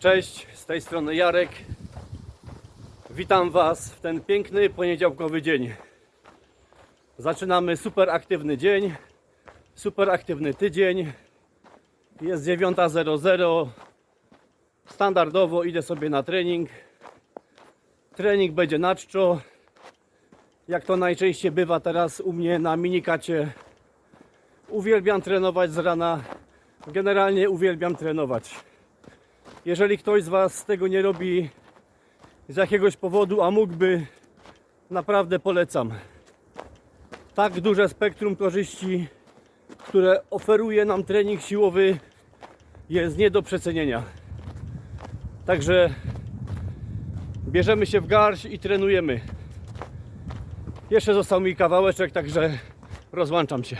Cześć, z tej strony Jarek. Witam Was w ten piękny poniedziałkowy dzień. Zaczynamy super aktywny dzień, super aktywny tydzień. Jest 9.00. Standardowo idę sobie na trening. Trening będzie na czczo. Jak to najczęściej bywa teraz u mnie na minikacie. Uwielbiam trenować z rana. Generalnie uwielbiam trenować. Jeżeli ktoś z Was tego nie robi z jakiegoś powodu, a mógłby, naprawdę polecam. Tak duże spektrum korzyści, które oferuje nam trening siłowy, jest nie do przecenienia. Także bierzemy się w garść i trenujemy. Jeszcze został mi kawałeczek, także rozłączam się.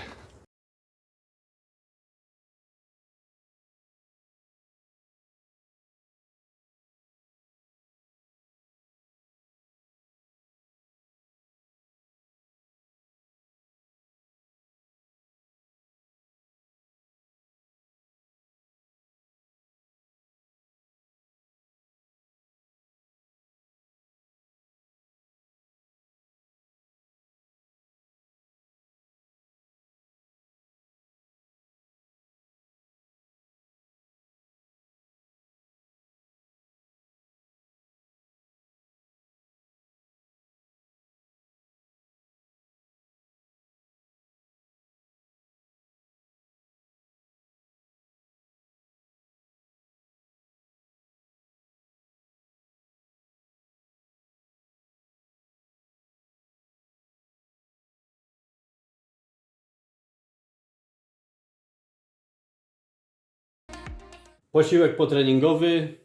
Posiłek potreningowy.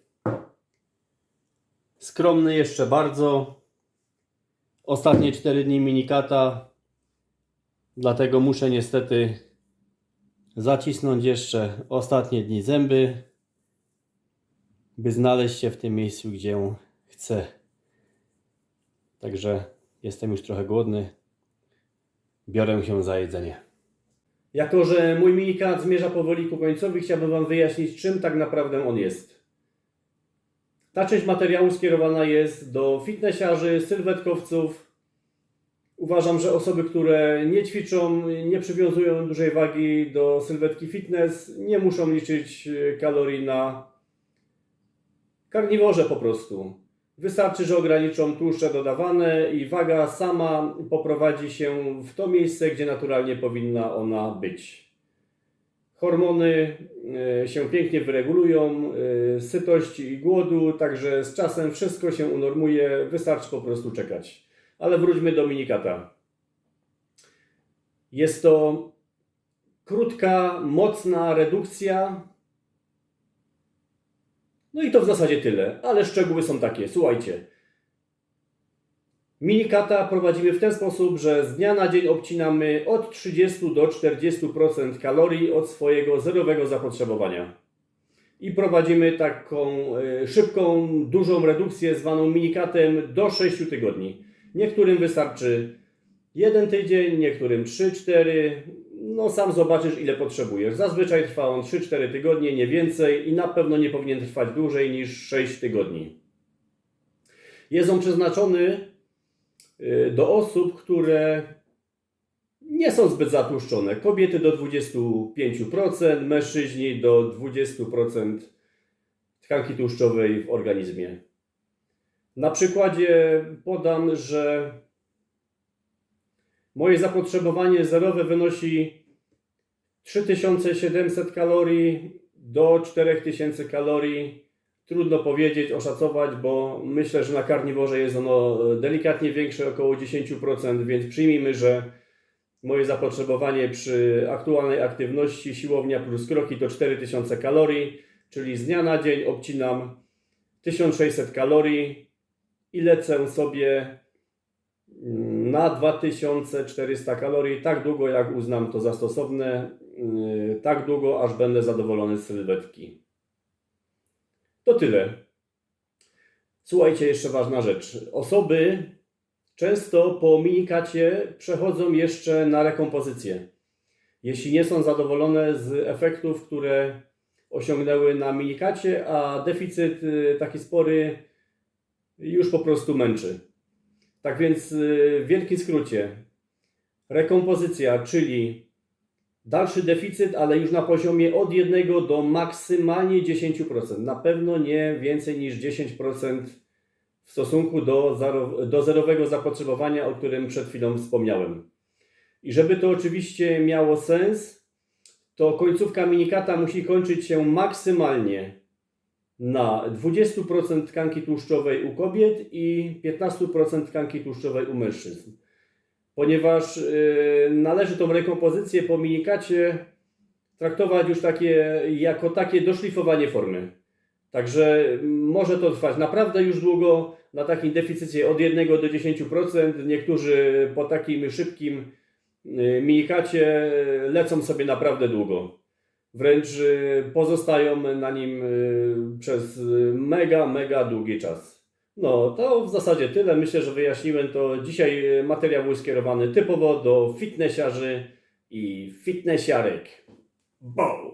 Skromny jeszcze bardzo. Ostatnie 4 dni minikata. Dlatego muszę niestety zacisnąć jeszcze ostatnie dni zęby, by znaleźć się w tym miejscu, gdzie chcę. Także jestem już trochę głodny. Biorę się za jedzenie. Jako, że mój minikat zmierza powoli ku końcowi, chciałbym Wam wyjaśnić, czym tak naprawdę on jest. Ta część materiału skierowana jest do fitnessiarzy, sylwetkowców. Uważam, że osoby, które nie ćwiczą, nie przywiązują dużej wagi do sylwetki fitness, nie muszą liczyć kalorii na karniworze po prostu. Wystarczy, że ograniczą tłuszcze dodawane i waga sama poprowadzi się w to miejsce, gdzie naturalnie powinna ona być. Hormony e, się pięknie wyregulują, e, sytość i głodu, także z czasem wszystko się unormuje, wystarczy po prostu czekać. Ale wróćmy do minikata. Jest to krótka, mocna redukcja no i to w zasadzie tyle, ale szczegóły są takie. Słuchajcie. Minikata prowadzimy w ten sposób, że z dnia na dzień obcinamy od 30 do 40% kalorii od swojego zerowego zapotrzebowania. I prowadzimy taką e, szybką, dużą redukcję zwaną minikatem do 6 tygodni. Niektórym wystarczy jeden tydzień, niektórym 3-4. No sam zobaczysz ile potrzebujesz. Zazwyczaj trwa on 3-4 tygodnie, nie więcej i na pewno nie powinien trwać dłużej niż 6 tygodni. Jest on przeznaczony y, do osób, które nie są zbyt zatłuszczone. Kobiety do 25%, mężczyźni do 20% tkanki tłuszczowej w organizmie. Na przykładzie podam, że Moje zapotrzebowanie zerowe wynosi 3700 kalorii do 4000 kalorii. Trudno powiedzieć, oszacować, bo myślę, że na karniworze jest ono delikatnie większe, około 10%, więc przyjmijmy, że moje zapotrzebowanie przy aktualnej aktywności siłownia plus kroki to 4000 kalorii, czyli z dnia na dzień obcinam 1600 kalorii i lecę sobie na 2400 kalorii, tak długo jak uznam to za stosowne, yy, tak długo aż będę zadowolony z sylwetki. To tyle. Słuchajcie, jeszcze ważna rzecz. Osoby często po minikacie przechodzą jeszcze na rekompozycję. Jeśli nie są zadowolone z efektów, które osiągnęły na minikacie, a deficyt y, taki spory już po prostu męczy. Tak więc y, w wielkim skrócie, rekompozycja, czyli dalszy deficyt, ale już na poziomie od 1 do maksymalnie 10%. Na pewno nie więcej niż 10% w stosunku do, zero, do zerowego zapotrzebowania, o którym przed chwilą wspomniałem. I żeby to oczywiście miało sens, to końcówka minikata musi kończyć się maksymalnie na 20% tkanki tłuszczowej u kobiet i 15% tkanki tłuszczowej u mężczyzn. Ponieważ yy, należy tą rekompozycję po minikacie traktować już takie, jako takie doszlifowanie formy. Także może to trwać naprawdę już długo, na takim deficycie od 1 do 10%. Niektórzy po takim szybkim y, minikacie lecą sobie naprawdę długo. Wręcz y, pozostają na nim y, przez mega, mega długi czas. No, to w zasadzie tyle. Myślę, że wyjaśniłem to. Dzisiaj y, materiał był skierowany typowo do fitnessiarzy i fitnessiarek. Bow!